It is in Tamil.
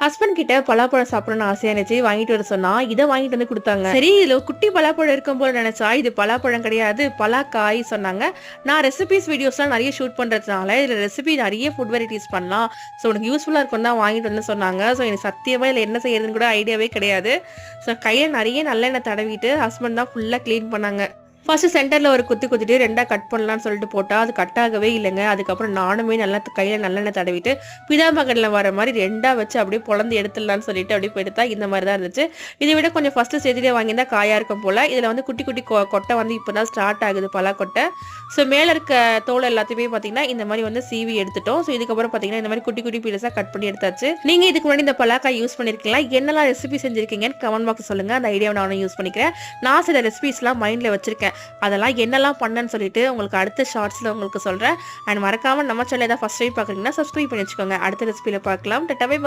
ஹஸ்பண்ட் கிட்ட பலாப்பழம் சாப்பிடணும்னு ஆசையா இருந்துச்சு. வாங்கிட்டு வர சொன்னா இதை வாங்கிட்டு வந்து கொடுத்தாங்க. சரி இதுல குட்டி பலாப்பழம் இருக்கும் போல நினைச்சா இது பலாப்பழம் கிடையாது பலாக்காய் சொன்னாங்க. நான் ரெசிபிஸ் வீடியோஸ்லாம் நிறைய ஷூட் பண்றதுனால இதுல ரெசிபி நிறைய ஃபுட் வெரைட்டிஸ் பண்ணலாம். ஸோ உனக்கு யூஸ்ஃபுல்லா இருக்கும் தான் வாங்கிட்டு வந்து சொன்னாங்க. ஸோ எனக்கு சத்தியமா இதுல என்ன செய்யறதுன்னு கூட ஐடியாவே கிடையாது. ஸோ கையில நிறைய நல்லெண்ணெய் தடவிட்டு ஹஸ்பண்ட் தான் ஃபுல்லா க்ளீன் பண்ணாங்க. ஃபர்ஸ்ட் சென்டரில் ஒரு குத்தி குத்திட்டு ரெண்டாக கட் பண்ணலாம்னு சொல்லிட்டு போட்டால் அது கட் ஆகவே இல்லைங்க. அதுக்கப்புறம் நானுமே நல்லா கையில் நல்லெண்ணெய் தடவிட்டு பிதாமகன்ல வர மாதிரி ரெண்டாக வச்சு அப்படியே பொழந்து எடுத்துடலாம்னு சொல்லிட்டு அப்படியே போயிட்டு இந்த மாதிரி தான் இருந்துச்சு. இதை விட கொஞ்சம் ஃபர்ஸ்ட் ஸ்டேஜ்லேயே வாங்கியிருந்தா காயாக இருக்கும் போல். இதில் வந்து குட்டி குட்டி கொ- கொட்டை வந்து இப்போ தான் ஸ்டார்ட் ஆகுது பலாக்கொட்டை. ஸோ மேலே இருக்க தோல் எல்லாத்தையுமே பார்த்தீங்கன்னா இந்த மாதிரி வந்து சீவி எடுத்துட்டோம். ஸோ இதுக்கப்புறம் பார்த்தீங்கன்னா இந்த மாதிரி குட்டி குட்டி பீஸா கட் பண்ணி எடுத்தாச்சு. நீங்கள் இதுக்கு முன்னாடி இந்த பலாக்காய் யூஸ் பண்ணிருக்கீங்களா? என்னெல்லாம் ரெசிபி செஞ்சிருக்கீங்கன்னு கமெண்ட் பாக்ஸ் சொல்லுங்கள் அந்த ஐடியாவை நானும் யூஸ் பண்ணிக்கிறேன். நான் சில ரெசிபிஸ்லாம் மைண்டில் வச்சிருக்கேன். அதெல்லாம் என்னெல்லாம் பண்ணேன்னு சொல்லிட்டு உங்களுக்கு அடுத்த ஷார்ட்ஸ்ல உங்களுக்கு சொல்றேன். அண்ட் மறக்காம நம்ம சேனல் ஏதாவது ஃபஸ்ட் டைம் பார்க்குறீங்கன்னா சப்ஸ்கிரைப் பண்ணி வச்சுக்கோங்க. அடுத்த ரெசிபியில் பார்க்கலாம். Ta-ta by